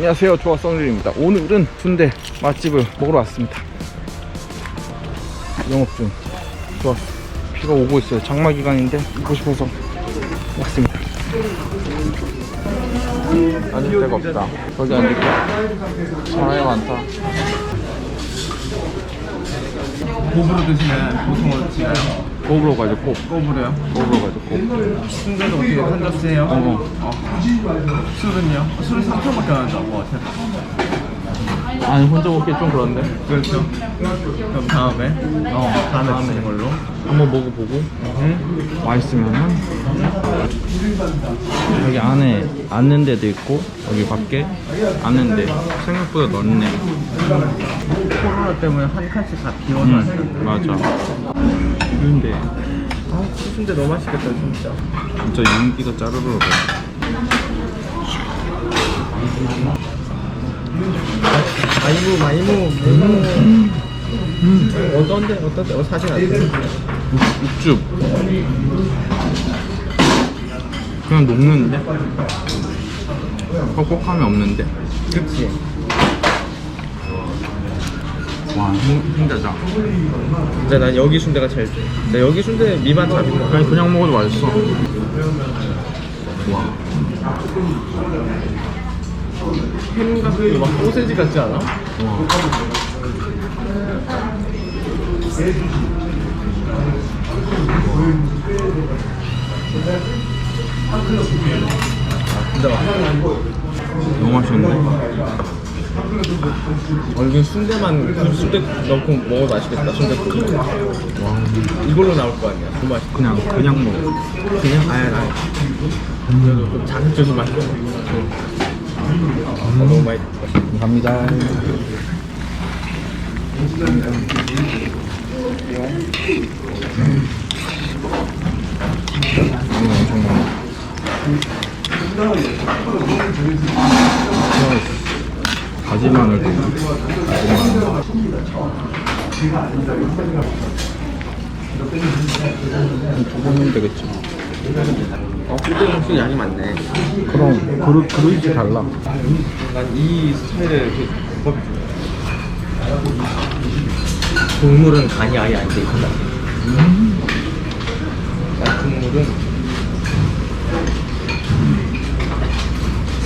안녕하세요. 조화성률입니다. 오늘은 순대 맛집을 먹으러 왔습니다. 영업 중. 좋았어 비가 오고 있어요. 장마 기간인데 있고 싶어서 왔습니다. 앉을 데가 없다. 거기 앉을게 사람이 많다 고부로 드시면 보통으로 드시나요? 꼽으러 가죠 꼽 고부로요? 꼽으러 가죠 꼽 순대도 어떻게 한잔 드세요? 어. 어. 술은요? 술은 3천밖에 안 한다고 같아요. 아니 혼자 먹기 좀 그런데? 그렇죠. 그럼 다음에? 어 다음에 드시는 걸로. 한번 먹어보고. 맛있으면은. 여기 안에 앉는 데도 있고 여기 밖에 앉는 데. 생각보다 넓네. 코로나 때문에 한 칸씩 다 비워놨어요. 응 맞아. 근데 아, 순대 너무 맛있겠다 진짜. 진짜 윤기가 짜르르 르 마이무 마이무 마이무. 음. 어떤데 어떤데? 어 사진 안 찍어. 육즙 그냥 녹는데 퍽퍽함이 없는데 그치. 와 힘, 힘들다 근데 난 여기 순대가 제일 좋아. 나 여기 순대 미만 다 비워. 그냥 그냥 먹어도 맛있어 와 햄 같은 거막 소세지 같지 않아? 와. 진짜 맛있어. 너무 맛있는데 어, 이건 순대만 그 순대 넣고 먹어도 맛있겠다. 순대 국. 와 이걸로 나올 거 아니야. 너무 맛있어. 그냥 그냥 먹어 그냥 아예 아예. 그래도 좀 자극적인 맛이 좀. 아, 너무 맛있어. 감사합니다 이거 엄청 많아 가지 마늘도 두 번은 되겠지 어, 순대 음식 양이 많네. 그럼 그릇, 그릇이 달라 난 이 스타일의 그 국밥이 좋아. 국물은 간이 아예 안 돼 있구나. 난 국물은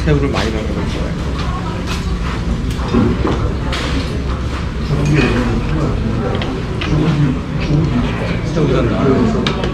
새우를 많이 넣는 걸 좋아해. 새우 넣나?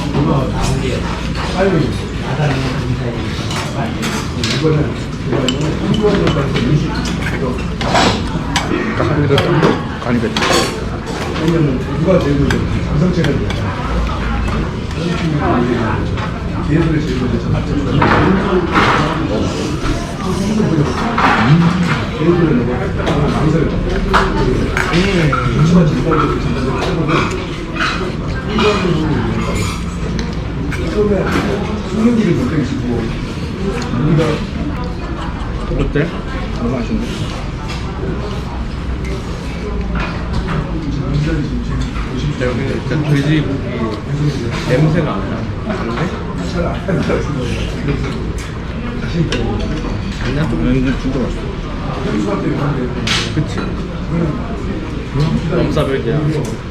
까리를 간이 뱉다 어때? 너무 맛있네 여기 진짜 돼지고기 냄새가 안 나. 안 돼? 그냥 좀 왠지 진짜 맛있어 그치? 넘사벽이야.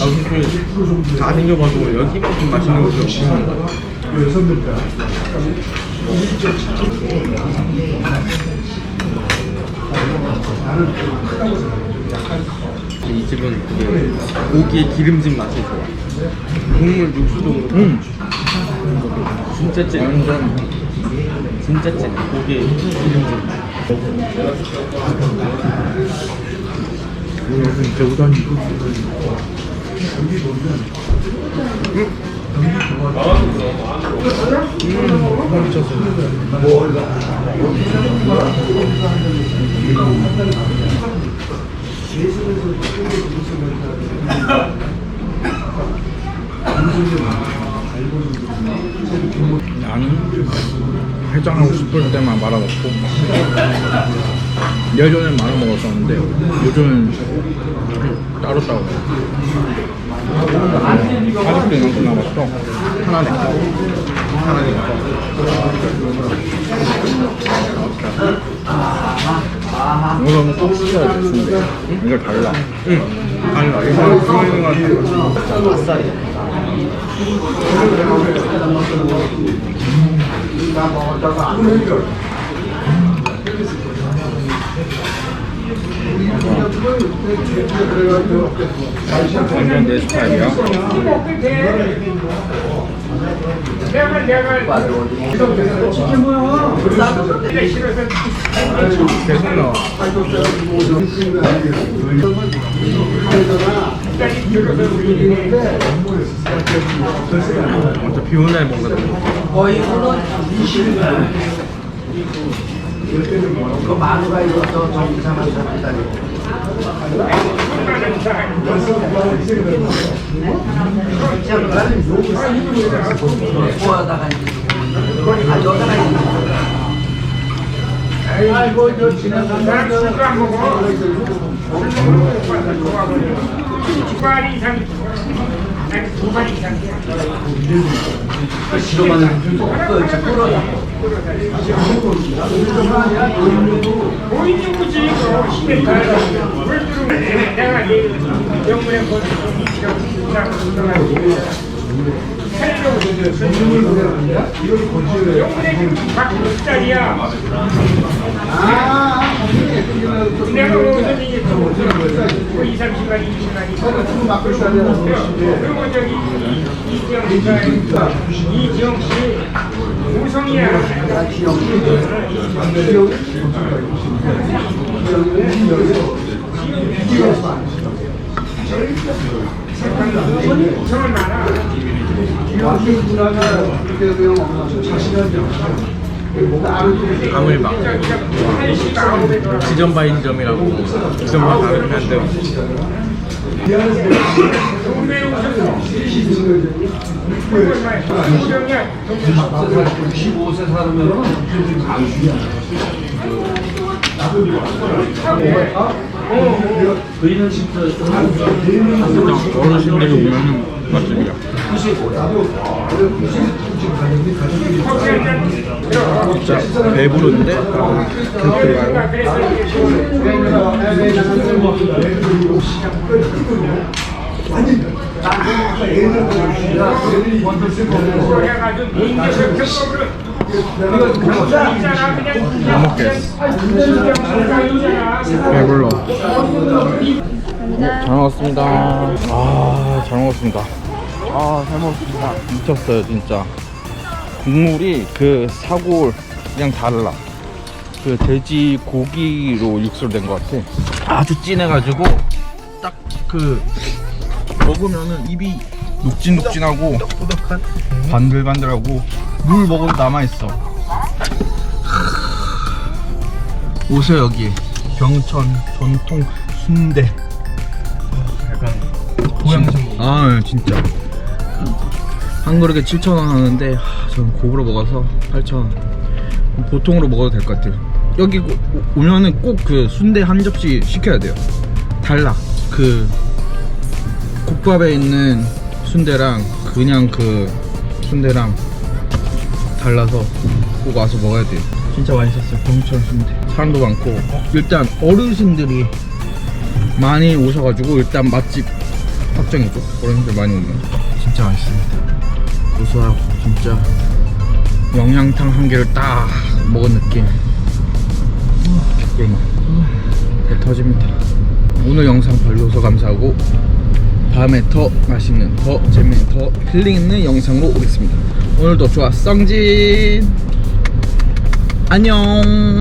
아, 그, 다 생겨봐도 여기만큼 맛있는 것이 없는 것 같아. 이 집은 그게 고기의 기름진 맛이 좋아. 국물 육수도 그렇고 음. 진짜 찐. 완전 진짜 찐. 고기의 기름진 맛. 여기 대우단이 나는 해장하고 싶을 때만 말아 먹고 예전엔 말아 먹었었는데 요즘은 따로 따로. 아직도 이만큼 남았어. 하나네 하나네 이거는 꼭 시켜야 돼 순대 이거 달라. 응 달라 이거 중요한 거 같아 아싸리. 완전 내 스타일이야 계속 나와 완전 비 오는 날 먹는 거. 그 마누가 이거 저 정기차만 잡았다니. 구하다가 이제 아 여자가 이제 아이고 저 지나가는 두발 이상 두발 이상 싫어하는 보이는 거지 그 시대 내가 내 영문에 거기 영문에 지금 박 짜리야 내가 무슨 이게 또 2, 30만, 20만, 그리고 저기 이지영 씨가 이지영 씨 우성이야 우성은 많아 아물막. 지점 바인 점이라고 지점과 다르긴 한데 동네 우성 우성이야 65세 살으면 어르신들이 오면은 맛집이야 진짜 배부른데? 못 먹겠어. 배불러. 잘 먹었습니다. 아잘 먹었습니다. 아잘 먹었습니다. 미쳤어요 진짜 국물이 그 사골 그냥 달라. 그 돼지 고기로 육수로 된것 같아. 아주 진해가지고 딱 그 먹으면은 입이 녹진녹진하고 반들반들하고 물 먹어도 남아있어. 오세요 여기. 병천 전통 순대. 약간 고향식 아 진짜 한 그릇에 7,000원 하는데 하, 저는 고기로 먹어서 8,000원. 보통으로 먹어도 될 것 같아요. 여기 오- 오면은 꼭 그 순대 한 접시 시켜야 돼요. 달라. 그 국밥에 있는 순대랑 그냥 그 순대랑 달라서 꼭 와서 먹어야 돼요. 진짜 맛있었어요. 병천 순대. 사람도 많고. 일단 어르신들이 많이 오셔가지고 일단 맛집 확정이죠 어른들 많이 오면. 진짜 맛있습니다 고소하고 진짜 영양탕 한 개를 딱 먹은 느낌. 개꿀맛. 배 터집니다. 오늘 영상 봐주셔서 감사하고 다음에 더 맛있는 더 재밌는 더 힐링 있는 영상으로 오겠습니다. 오늘도 좋았성진! 안녕